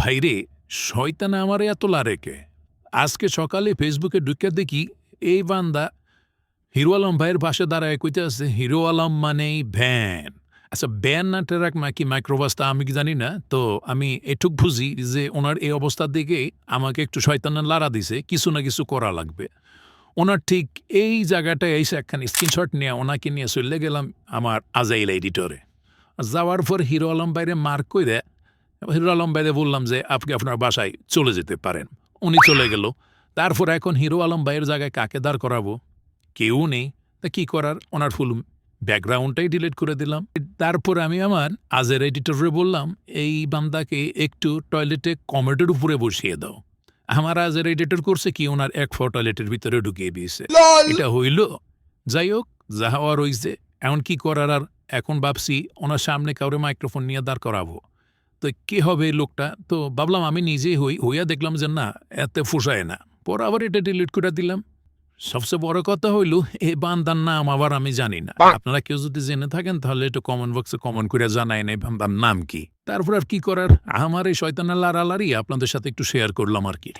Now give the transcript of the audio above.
ভাইরে, শয়তানে আমার এত লারেকে আজকে সকালে ফেসবুকে ঢুকে দেখি এই বান্দা হিরো আলম ভাইয়ের পাশে দাঁড়ায়, কইতে আছে, হিরো আলম মানেই ভ্যান। আচ্ছা ব্যান না টেরাক না কি মাইক্রোবাসটা আমি কি জানি না, তো আমি এটুক বুঝি যে ওনার এই অবস্থার দিকে আমাকে একটু শয়তানের লারা দিছে, কিছু না কিছু করা লাগবে। ওনার ঠিক এই জায়গাটায় এসে একখান স্ক্রিনশট নিয়ে ওনাকে নিয়ে চলে গেলাম আমার আজাইল এডিটরে যাওয়ার পর হিরো আলম বাইরে মার্ক করে হিরো আলম বাইরে বললাম যে আপনি আপনার বাসায় চলে যেতে পারেন। উনি চলে গেল। তারপর এখন হিরো আলম ভাইয়ের জায়গায় কাকে দাঁড় করাবো? কেউ নেই। তা কি করার? ওনার ফুল ব্যাকগ্রাউন্ডটাই ডিলিট করে দিলাম। তারপর আমি আমার আজের এডিটরে বললাম এই বান্দাকে একটু টয়লেটে কমেডের উপরে বসিয়ে দাও। আমার আজের এডিটর করছে কি? ওনার এক ফো টয়লেটের ভিতরে ঢুকিয়ে দিয়েছে। এটা হইল। যাই হোক যা হওয়ার হইছে এমন কি করার? আর এখন ভাবছি ওনার সামনে কাউরে মাইক্রোফোন নিয়ে দাঁড় করাবো। তো কে হবে লোকটা? তো ভাবলাম আমি নিজেই হই হইয়া দেখলাম যে না এতে ফুসায় না। পর আবার এটা ডিলিট করে দিলাম। সবচেয়ে বড় কথা হইল এই বান্দার নাম আবার আমি জানি না। আপনারা কেউ যদি জেনে থাকেন তাহলে একটু কমেন্ট বক্সে কমেন্ট করে জানাই না বান্দার নাম কি। তারপর আর কি করার? আমার এই শয়তানা লারালারি আপনাদের সাথে একটু শেয়ার করলাম আর কি।